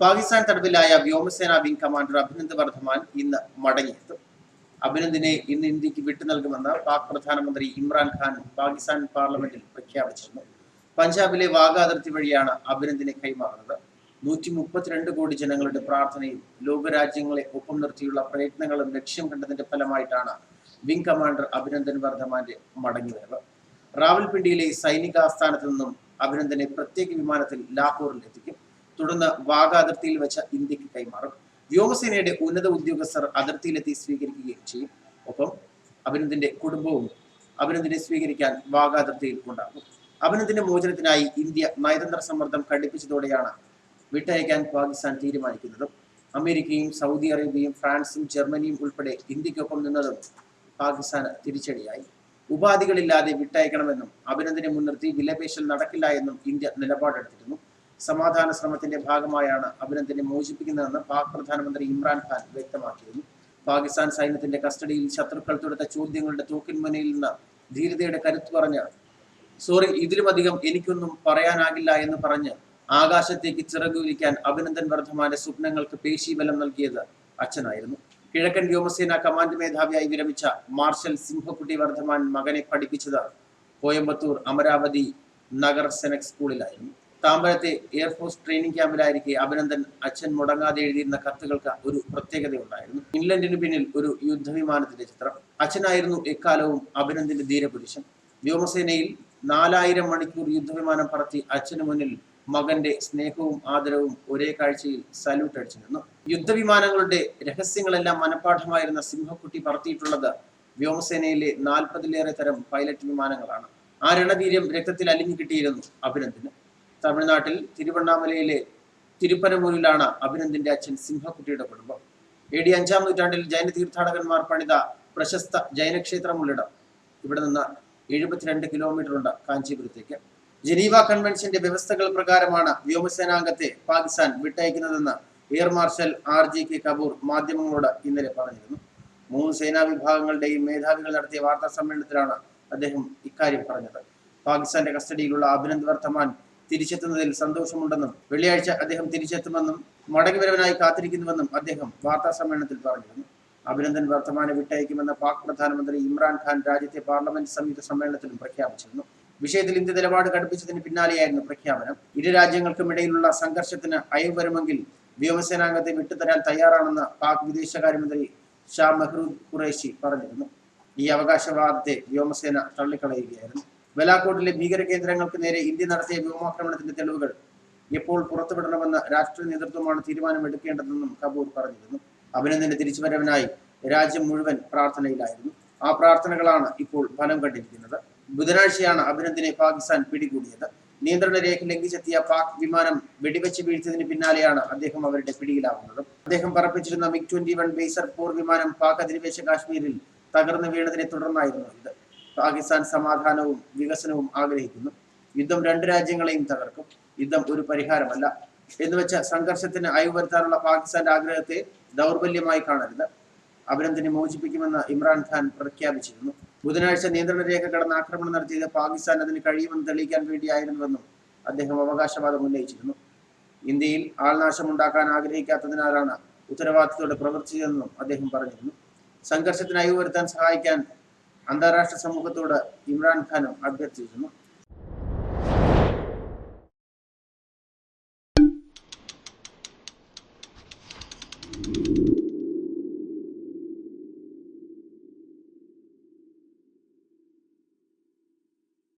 പാകിസ്ഥാൻ തടവിലായ വ്യോമസേന wing commander Abhinand Vardhaman ഇന്ന് മടങ്ങിയെത്തും. അഭിനന്ദിനെ ഇന്ന് ഇന്ത്യയ്ക്ക് വിട്ടു നൽകുമെന്ന് പാക് പ്രധാനമന്ത്രി ഇമ്രാൻഖാൻ പാകിസ്ഥാൻ പാർലമെന്റിൽ പ്രഖ്യാപിച്ചിരുന്നു. പഞ്ചാബിലെ വാഗ അതിർത്തി വഴിയാണ് അഭിനന്ദിനെ കൈമാറുന്നത്. നൂറ്റി മുപ്പത്തിരണ്ട് കോടി ജനങ്ങളുടെ പ്രാർത്ഥനയും ലോകരാജ്യങ്ങളെ ഒപ്പം നിർത്തിയുള്ള പ്രയത്നങ്ങളും ലക്ഷ്യം കണ്ടതിന്റെ ഫലമായിട്ടാണ് വിംഗ് കമാൻഡർ അഭിനന്ദൻ വർദ്ധമാന്റെ മടങ്ങിവരവ് റാവൽപിണ്ടിയിലെ സൈനിക ആസ്ഥാനത്ത് നിന്നും അഭിനന്ദനെ പ്രത്യേക വിമാനത്തിൽ ലാഹോറിൽ എത്തിക്കും തുടർന്ന് വാഗ അതിർത്തിയിൽ വെച്ച് ഇന്ത്യയ്ക്ക് കൈമാറും. വ്യോമസേനയുടെ ഉന്നത ഉദ്യോഗസ്ഥർ അതിർത്തിയിലെത്തി സ്വീകരിക്കുകയും ചെയ്യും. ഒപ്പം അഭിനന്ദിന്റെ കുടുംബവും അഭിനന്ദിനെ സ്വീകരിക്കാൻ വാഗ അതിർത്തിയിൽ ഉണ്ടാകും. അഭിനന്ദിന്റെ മോചനത്തിനായി ഇന്ത്യ നയതന്ത്ര സമ്മർദ്ദം കടുപ്പിച്ചതോടെയാണ് വിട്ടയക്കാൻ പാകിസ്ഥാൻ തീരുമാനിക്കുന്നത്. അമേരിക്കയും സൗദി അറേബ്യയും ഫ്രാൻസും ജർമ്മനിയും ഉൾപ്പെടെ ഇന്ത്യക്കൊപ്പം നിന്നതും പാകിസ്ഥാന് തിരിച്ചടിയായി. ഉപാധികളില്ലാതെ വിട്ടയക്കണമെന്നും അഭിനന്ദനെ മുൻനിർത്തി വിലപേശൽ നടക്കില്ല എന്നും ഇന്ത്യ നിലപാടെടുത്തിരുന്നു. സമാധാന ശ്രമത്തിന്റെ ഭാഗമായാണ് അഭിനന്ദനെ മോചിപ്പിക്കുന്നതെന്ന് പാക് പ്രധാനമന്ത്രി ഇമ്രാൻഖാൻ വ്യക്തമാക്കിയിരുന്നു. പാകിസ്ഥാൻ സൈന്യത്തിന്റെ കസ്റ്റഡിയിൽ ശത്രുക്കൾ തൊടുത്ത ചോദ്യങ്ങളുടെ തൂക്കിൻമുനയിൽ നിന്ന് ധീരതയുടെ കരുത്ത് പറഞ്ഞ് സോറി ഇതിലുമധികം എനിക്കൊന്നും പറയാനാകില്ല എന്ന് പറഞ്ഞ് ആകാശത്തേക്ക് ചിറകുവിരിക്കാൻ അഭിനന്ദൻ വർദ്ധമാന്റെ സ്വപ്നങ്ങൾക്ക് പേശീബലം നൽകിയത് അച്ഛനായിരുന്നു. കിഴക്കൻ വ്യോമസേന കമാൻഡ് മേധാവിയായി വിരമിച്ച മാർഷൽ സിംഹക്കുട്ടി വർദ്ധമാൻ മകനെ പഠിപ്പിച്ചത് കോയമ്പത്തൂർ അമരാവതി നഗർ സെനക് സ്കൂളിലായിരുന്നു. താമ്പരത്തെ എയർഫോഴ്സ് ട്രെയിനിങ് ക്യാമ്പിലായിരിക്കെ അഭിനന്ദൻ അച്ഛൻ മുടങ്ങാതെ എഴുതിയിരുന്ന കത്തുകൾക്ക് ഒരു പ്രത്യേകതയുണ്ടായിരുന്നു. ഇംഗ്ലണ്ടിന് പിന്നിൽ ഒരു യുദ്ധവിമാനത്തിന്റെ ചിത്രം. അച്ഛനായിരുന്നു എക്കാലവും അഭിനന്ദിന്റെ ധീരപുരുഷൻ. വ്യോമസേനയിൽ നാലായിരം മണിക്കൂർ യുദ്ധവിമാനം പറത്തി അച്ഛന് മുന്നിൽ മകന്റെ സ്നേഹവും ആദരവും ഒരേ കാഴ്ചയിൽ സല്യൂട്ട് അടിച്ചിരുന്നു യുദ്ധവിമാനങ്ങളുടെ രഹസ്യങ്ങളെല്ലാം മനഃപ്പാഠമായിരുന്ന സിംഹക്കുട്ടി പറത്തിയിട്ടുള്ളത് വ്യോമസേനയിലെ നാൽപ്പതിലേറെ തരം പൈലറ്റ് വിമാനങ്ങളാണ്. ആ രണവീര്യം രക്തത്തിൽ അലിഞ്ഞു കിട്ടിയിരുന്നു അഭിനന്ദന്. തമിഴ്നാട്ടിൽ തിരുവണ്ണാമലയിലെ തിരുപ്പനമൂരിലാണ് അഭിനന്ദിന്റെ അച്ഛൻ സിംഹക്കുട്ടിയുടെ കുടുംബം. എ ഡി അഞ്ചാം നൂറ്റാണ്ടിൽ ജൈന തീർത്ഥാടകന്മാർ പണിത പ്രശസ്ത ജൈനക്ഷേത്രമുള്ളിടം. ഇവിടെ നിന്ന് എഴുപത്തിരണ്ട് കിലോമീറ്റർ ഉണ്ട് കാഞ്ചീപുരത്തേക്ക്. ജനീവ കൺവെൻഷന്റെ വ്യവസ്ഥകൾ പ്രകാരമാണ് വ്യോമസേനാംഗത്തെ Pakistan വിട്ടയക്കുന്നതെന്ന് air marshal R G K Kapoor മാധ്യമങ്ങളോട് ഇന്നലെ പറഞ്ഞിരുന്നു. മൂന്ന് സേനാ വിഭാഗങ്ങളുടെയും മേധാവികൾ നടത്തിയ വാർത്താ സമ്മേളനത്തിലാണ് അദ്ദേഹം ഇക്കാര്യം പറഞ്ഞത്. പാകിസ്ഥാന്റെ കസ്റ്റഡിയിലുള്ള അഭിനന്ദ് വർദ്ധമാൻ തിരിച്ചെത്തുന്നതിൽ സന്തോഷമുണ്ടെന്നും വെള്ളിയാഴ്ച അദ്ദേഹം തിരിച്ചെത്തുമെന്നും മടങ്ങിവരവനായി കാത്തിരിക്കുന്നുവെന്നും അദ്ദേഹം വാർത്താ സമ്മേളനത്തിൽ പറഞ്ഞിരുന്നു. അഭിനന്ദൻ വർത്തമാനം വിട്ടയക്കുമെന്ന പാക് പ്രധാനമന്ത്രി ഇമ്രാൻഖാൻ രാജ്യത്തെ പാർലമെന്റ് സംയുക്ത സമ്മേളനത്തിലും പ്രഖ്യാപിച്ചിരുന്നു. വിഷയത്തിൽ ഇന്ത്യ നിലപാട് കടുപ്പിച്ചതിന് പിന്നാലെയായിരുന്നു പ്രഖ്യാപനം. ഇരു രാജ്യങ്ങൾക്കും ഇടയിലുള്ള സംഘർഷത്തിന് അയവ് വരുമെങ്കിൽ വ്യോമസേനാംഗത്തെ വിട്ടുതരാൻ തയ്യാറാണെന്ന് പാക് വിദേശകാര്യമന്ത്രി ഷാ മെഹ്റൂദ് ഖുറേഷി പറഞ്ഞിരുന്നു. ഈ അവകാശവാദത്തെ വ്യോമസേന തള്ളിക്കളയുകയായിരുന്നു. ബലാക്കോട്ടിലെ ഭീകര കേന്ദ്രങ്ങൾക്ക് നേരെ ഇന്ത്യ നടത്തിയ വ്യോമാക്രമണത്തിന്റെ തെളിവുകൾ എപ്പോൾ പുറത്തുവിടണമെന്ന രാഷ്ട്രീയ നേതൃത്വമാണ് തീരുമാനമെടുക്കേണ്ടതെന്നും കപൂർ പറഞ്ഞിരുന്നു. അഭിനന്ദന്റെ തിരിച്ചുവരവിനായി രാജ്യം മുഴുവൻ പ്രാർത്ഥനയിലായിരുന്നു. ആ പ്രാർത്ഥനകളാണ് ഇപ്പോൾ ഫലം കണ്ടിരിക്കുന്നത്. ബുധനാഴ്ചയാണ് അഭിനന്ദിനെ പാകിസ്ഥാൻ പിടികൂടിയത്. നിയന്ത്രണ രേഖ ലംഘിച്ചെത്തിയ പാക് വിമാനം വെടിവെച്ച് വീഴ്ത്തിയതിന് പിന്നാലെയാണ് അദ്ദേഹം അവരുടെ പിടിയിലാവുന്നത്. അദ്ദേഹം പറപ്പിച്ചിരുന്ന മിഗ് ട്വന്റി വൺ ബേസർ പോർ വിമാനം പാക് അധിനിവേശ കാശ്മീരിൽ തകർന്നു വീണതിനെ തുടർന്നായിരുന്നു ഇത്. പാകിസ്ഥാൻ സമാധാനവും വികസനവും ആഗ്രഹിക്കുന്നു. യുദ്ധം രണ്ട് രാജ്യങ്ങളെയും തകർക്കും. യുദ്ധം ഒരു പരിഹാരമല്ല. എന്നുവെച്ച സംഘർഷത്തിന് അയവ് വരുത്താനുള്ള പാകിസ്ഥാന്റെ ആഗ്രഹത്തെ ദൗർബല്യമായി കാണരുത്. അഭിനന്ദനെ മോചിപ്പിക്കുമെന്ന് ഇമ്രാൻഖാൻ പ്രഖ്യാപിച്ചിരുന്നു. ബുധനാഴ്ച നിയന്ത്രണ രേഖ കടന്ന് ആക്രമണം നടത്തിയത് പാകിസ്ഥാൻ അതിന് കഴിയുമെന്ന് തെളിയിക്കാൻ വേണ്ടിയായിരുന്നുവെന്നും അദ്ദേഹം അവകാശവാദം ഉന്നയിച്ചിരുന്നു. ഇന്ത്യയിൽ ആൾനാശം ഉണ്ടാക്കാൻ ആഗ്രഹിക്കാത്തതിനാലാണ് ഉത്തരവാദിത്തത്തോടെ പ്രവർത്തിച്ചതെന്നും അദ്ദേഹം പറഞ്ഞിരുന്നു. സംഘർഷത്തിന് അയവ് വരുത്താൻ സഹായിക്കാൻ അന്താരാഷ്ട്ര സമൂഹത്തോട് ഇമ്രാൻഖാനും അഭ്യർത്ഥിച്ചിരുന്നു